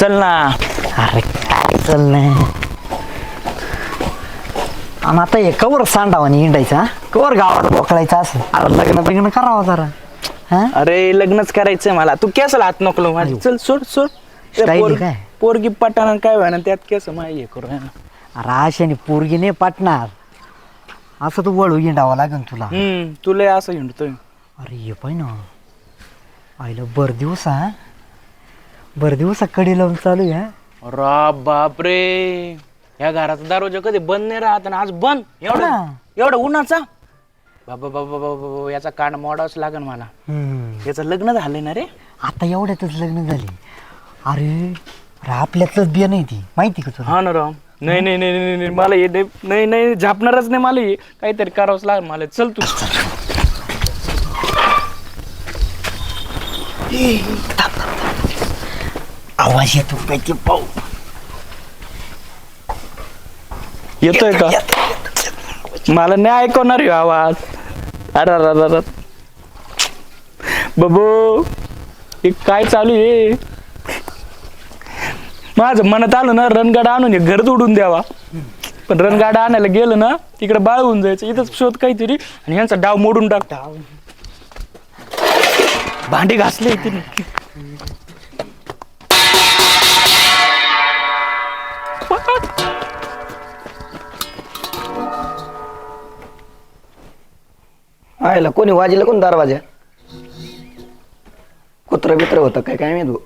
चल ना. अरे काय चाललंय आणि आता हे कवर सांडावानी हिंडायचा कवर गावात बोकळायचा असं. अरे लग्न लग्न करावं जरा. हा? अरे लग्नच करायचंय मला. तू केस हात नको माझी चल सोड सोड. त्या Style पोर- काय? पोरगी पटाना काय व्हायना त्यात केस हे करू है ना. अरे आशाने पोरगी नाही पाटणार. असं तू वळू हिंडावं लागेल तुला. हम्म तुला असं हिंडतोय. अरे ये पाय ना. आईला बर दिवसा बर दिवसा कडी लावून चालू आहे रा बापरे. या घराचा दरवाजा कधी बंद नाही राहत आणि आज बंद. एवढा हा. एवढा उन्हाचा? बाबा बाबा बाबा बाबा याचा कांड मोडावंच लागेल मला. याचं लग्न झालंय ना रे? आता एवढ्यातच लग्न झाले. अरे अरे आपल्यातलंच बिया नाही ती. माहिती का तुला? हा ना राम नाही नाही नाही नाही नाही, मला हे नाही नाही नाही झापणारच नाही मला हे. काहीतरी करावंच लागेल मला. चल तू. आवाज येतो काय ते पाहू. येतोय का? मला नाही ऐकवणार ह्यो आवाज. अरे अरे अरे अरे. बाबू हे काय चालू आहे? माझं मनात आलं ना रणगाडा आणून हे घर उडून द्यावा. पण रणगाडा आणायला गेलं ना तिकडे बाळ होऊन जायचं. इथंच शोध काहीतरी आणि यांचा डाव मोडून टाकता. भांडी घासले तिने. आयला कोणी वाजेला कोण दरवाजा? कुत्र बित्र होतं काय काय माहिती भाऊ.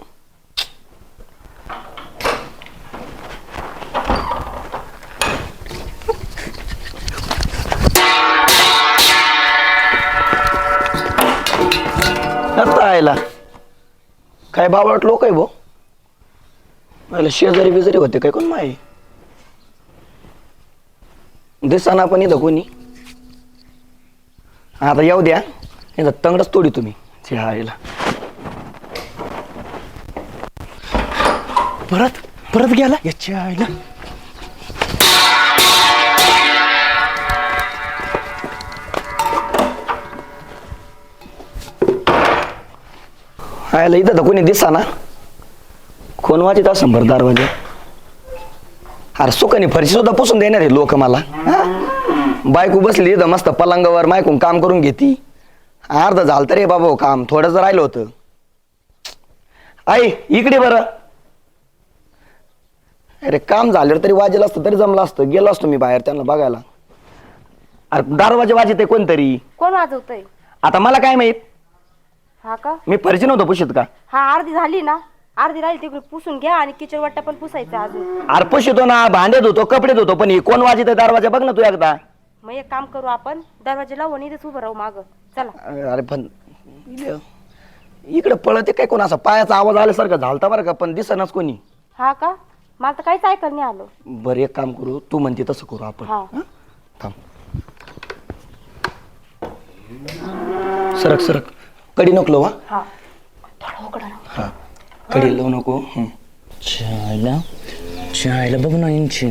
आता आयला. काय बाबाट लोक आहे भाऊ मला शेजारी बिजारी होते काय कोण माही दिसाना पण इथं कोणी. आता येऊ द्या. नाही तंगडच तोडी तुम्ही. ते परत परत गेला? याच्या आईला. आयला इथं तर कोणी दिसा ना कोण वाचित असं बरं दरवाजा अरे सुखाने फरशी सुद्धा पुसून देणार आहे लोक मला हा? बायको बसली इथं मस्त पलंगावर मायकून काम करून घेती. अर्ध झालं तर रे बाबा हो काम थोडंच राहिलं होतं. आई इकडे बरं. अरे काम झाल्यावर तरी वाजेलं असतं तरी जमलं असतं. गेलो असतो मी बाहेर त्यांना बघायला. अरे दरवाजे वाजत आहे कोणतरी? कोण वाजवतय? आता मला काय माहीत? हा का? मी फरशी नव्हतो पुशीत का? हा अर्धी झाली ना. अर्धी राहिली तिकडे पुसून घ्या आणि किचन वाटा पण पुसायचा अजून. अरे पुशीतो ना भांडे धुतो कपडे धुतो पण हे कोण वाजित दरवाजा? बघ ना तू एकदा. मग एक काम करू आपण दरवाजा लावू आणि इथेच उभं राहू माग. चला. अरे पण इकडे पळते काय कोण? असा पायाचा आवाज आल्यासारखं झालता बरं का पण दिसनाच कोणी. हा का? मला तर काहीच ऐकायला नाही आलो. बरं एक काम करू तू म्हणते तसं करू आपण. हा. हं? थांब. सरक सरक. कडी नको लावू, हा? हा. थोडा उघडा राहू. हा. कडी लावू नको हं. चायला चायला बघ ना यांची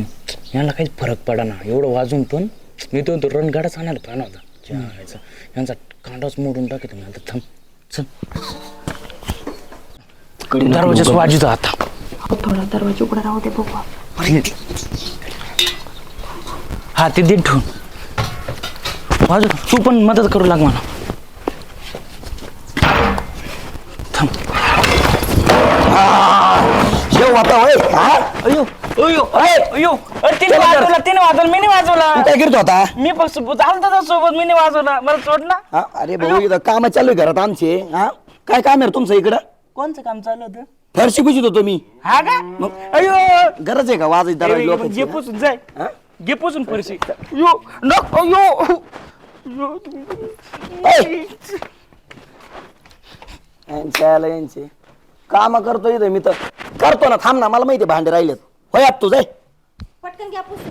यांना काहीच फरक पडा ना एवढं वाजून पण मी तो तो रणगाडाच आणायला पाहिला होता. चायचा यांचा कांडाच मोडून टाकत मी आता. थांब. चल. दरवाजाच. वाजितो आता. थोडा दरवाजा उघडा राहू दे बघू. अरे. हा ते दे ठेवून. वाजू तू पण मदत करू लाग मला. थांब. शेव आता होय हा? अयो अयो ओय! अयो. अरे तिने चला, चला. वाजवला तिने वाजवला मी नाही वाजवला. तू काय करतो आता? मी फक्त आलता त्या सोबत मी नाही वाजवला. मला सोड ना. हा? अरे भाऊ इथं काम चालू आहे घरात आमचे. हा? काय काम आहे रे तुमचं इकडं? कोणचं काम चालू होतं? फरशी पुशीत होतो मी. हा का? अयो. गरज आहे का वाजत मग घे लोकांची, पुसून जाय. हा? घे पुसून फरशी. यो नको यो ऐ! यांचे आलं यांचे. काम करतो इथं मी तर. करतो ना थांब ना मला माहिती भांडे राहिलेत. होय आप तुझे पटकन घ्या पुसून